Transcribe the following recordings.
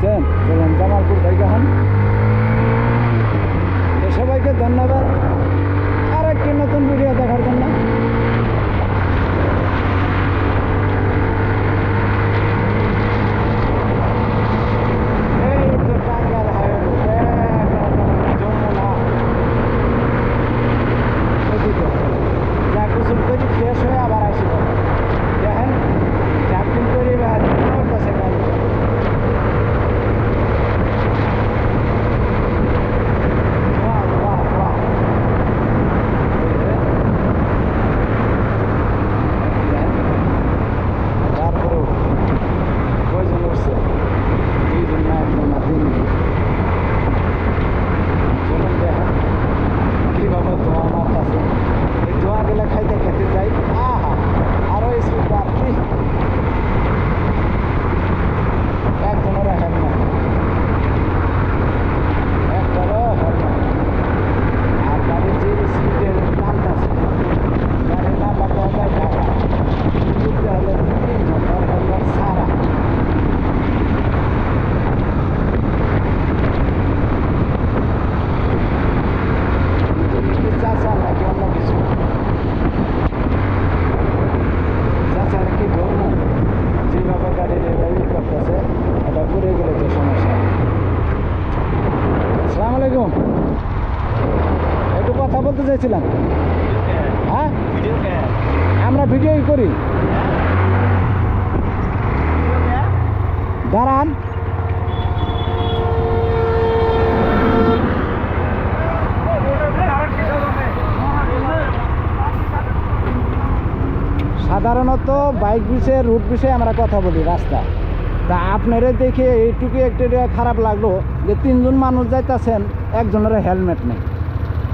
দেখছেন? চলেন জামালপুর থেকে হন। সবাইকে ধন্যবাদ। চাইছিলাম হ্যাঁ? আমরা ভিডিওই করি। দাঁড়ান। সাধারণত বাইক বিষয়ে রুট বিষয়ে আমরা কথা বলি রাস্তা। তা আপনারা দেখে এইটুকু একটু খারাপ লাগল যে তিনজন মানুষ যাইতেছেন, একজনের হেলমেট নেই।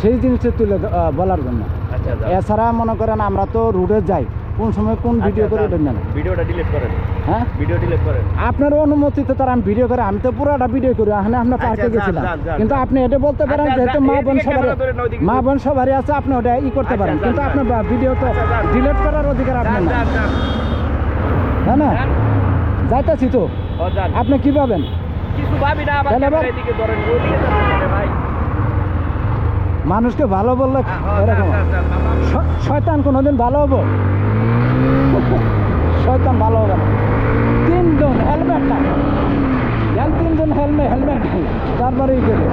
সেই জিনিসটা তুলে বলার জন্য। আচ্ছা এছাড়া মনে করেন আমরা তো রুটে যাই। কোন সময় কোন ভিডিও করে ওঠেন না। ভিডিওটা ডিলিট করেন। হ্যাঁ? ভিডিও ডিলিট করেন। আপনার অনুমতিতে তার আমি ভিডিও করে আমি তো পুরোটা ভিডিও করি এখানে আপনার আচ্ছা, পার্কে গেছিলাম। কিন্তু আপনি এটা বলতে পারেন আচ্ছা, যেহেতু মা বোন সবারই ধরে মা বোন সবারই আছে আপনি ওটা ই করতে আচ্ছা, পারেন। কিন্তু। আপনার ভিডিও তো আচ্ছা, ডিলিট করার অধিকার আপনার না। না যান। যাইতেছি তো। আপনি কি পাবেন কিছু ভাবি না আবার এদিকে ধরেন মানুষকে ভালো বললে হ্যাঁ, যান, এরকম। মামা। শয়তান কোনোদিন ভালো হব? শয়তান ভালো হবে না। তিনজন হেলমেট না তিনজন হেলমেট হেলমেট তারপরেই ই করে